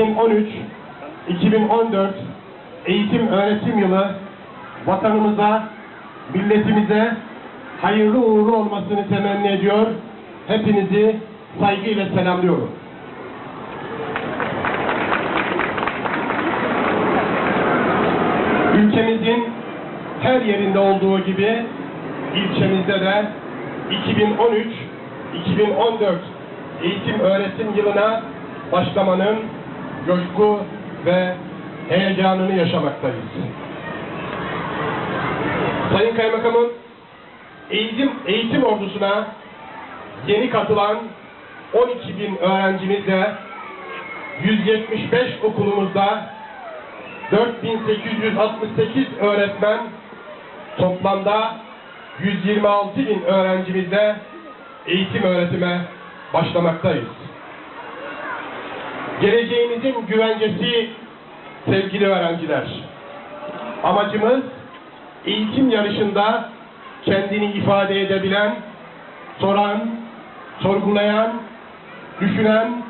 2013-2014 eğitim öğretim yılı vatanımıza, milletimize hayırlı uğurlu olmasını temenni ediyor. Hepinizi saygıyla selamlıyorum. Ülkemizin her yerinde olduğu gibi ilçemizde de 2013-2014 eğitim öğretim yılına başlamanın coşku ve heyecanını yaşamaktayız. Sayın Kaymakamım, eğitim, eğitim ordusuna yeni katılan 12 bin öğrencimizle 175 okulumuzda 4868 öğretmen toplamda 126 bin öğrencimizle eğitim öğretime başlamaktayız. Geleceğimizin güvencesi sevgili öğrenciler. Amacımız eğitim yarışında kendini ifade edebilen, soran, sorgulayan, düşünen,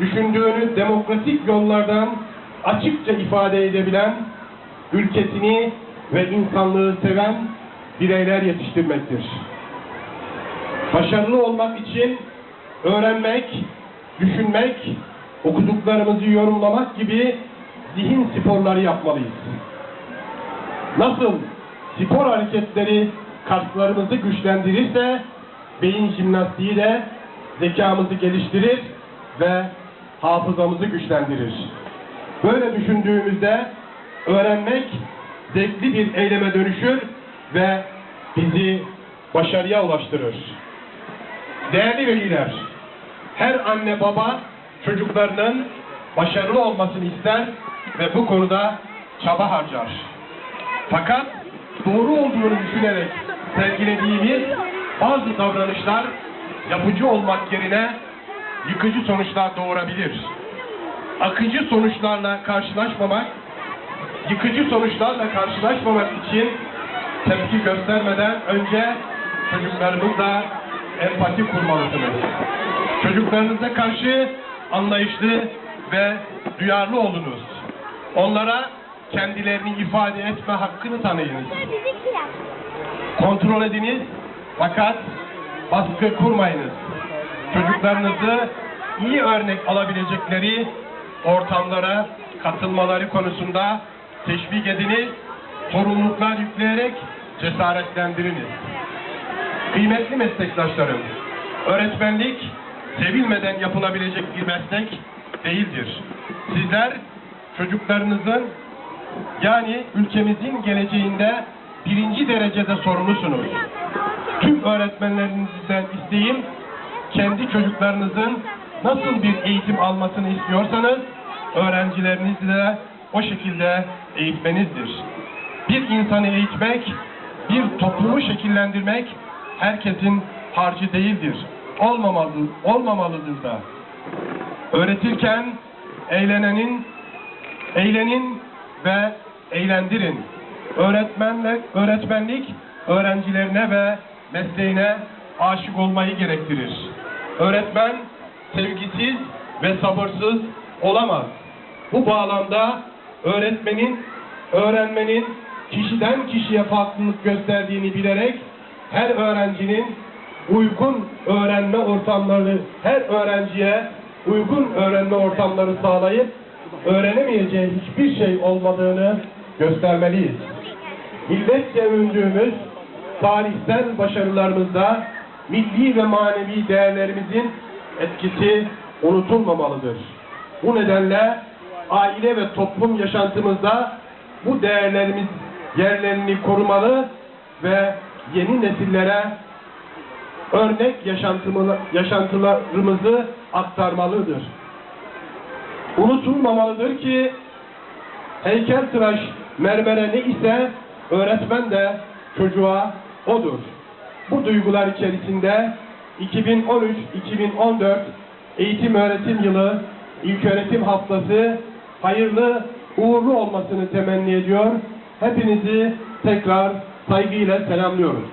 düşündüğünü demokratik yollardan açıkça ifade edebilen, ülkesini ve insanlığı seven bireyler yetiştirmektir. Başarılı olmak için öğrenmek, düşünmek, okuduklarımızı yorumlamak gibi zihin sporları yapmalıyız. Nasıl spor hareketleri kaslarımızı güçlendirirse beyin jimnastiği de zekamızı geliştirir ve hafızamızı güçlendirir. Böyle düşündüğümüzde öğrenmek zevkli bir eyleme dönüşür ve bizi başarıya ulaştırır. Değerli veliler, her anne baba çocuklarının başarılı olmasını ister ve bu konuda çaba harcar. Fakat doğru olduğunu düşünerek sergilediğimiz bazı davranışlar yapıcı olmak yerine yıkıcı sonuçlar doğurabilir. Akıcı sonuçlarla karşılaşmamak, yıkıcı sonuçlarla karşılaşmamak için tepki göstermeden önce çocuklarımızla empati kurmalısınız. Çocuklarınıza karşı anlayışlı ve duyarlı olunuz. Onlara kendilerini ifade etme hakkını tanıyınız. Kontrol ediniz fakat baskı kurmayınız. Çocuklarınızı iyi örnek alabilecekleri ortamlara katılmaları konusunda teşvik ediniz, sorumluluklar yükleyerek cesaretlendiriniz. Kıymetli meslektaşlarım, öğretmenlik sevilmeden yapılabilecek bir meslek değildir. Sizler çocuklarınızın yani ülkemizin geleceğinde birinci derecede sorumlusunuz. Tüm öğretmenlerinizden isteğim kendi çocuklarınızın nasıl bir eğitim almasını istiyorsanız öğrencilerinizi de o şekilde eğitmenizdir. Bir insanı eğitmek, bir toplumu şekillendirmek herkesin harcı değildir. Olmamalı, olmamalıdır da. Öğretirken eğlenenin, eğlenin ve eğlendirin. Öğretmenle, öğretmenlik öğrencilerine ve mesleğine aşık olmayı gerektirir. Öğretmen sevgisiz ve sabırsız olamaz. Bu bağlamda öğretmenin, öğrenmenin kişiden kişiye farklılık gösterdiğini bilerek her öğrencinin uygun öğrenme ortamları, her öğrenciye uygun öğrenme ortamları sağlayıp öğrenemeyeceği hiçbir şey olmadığını göstermeliyiz. Milletçe övündüğümüz tarihsel başarılarımızda milli ve manevi değerlerimizin etkisi unutulmamalıdır. Bu nedenle aile ve toplum yaşantımızda bu değerlerimiz yerlerini korumalı ve yeni nesillere örnek yaşantılarımızı aktarmalıdır. Unutulmamalıdır ki heykeltıraş mermere ne ise öğretmen de çocuğa odur. Bu duygular içerisinde 2013-2014 eğitim öğretim yılı ilk öğretim haftası hayırlı uğurlu olmasını temenni ediyor. Hepinizi tekrar saygıyla selamlıyoruz.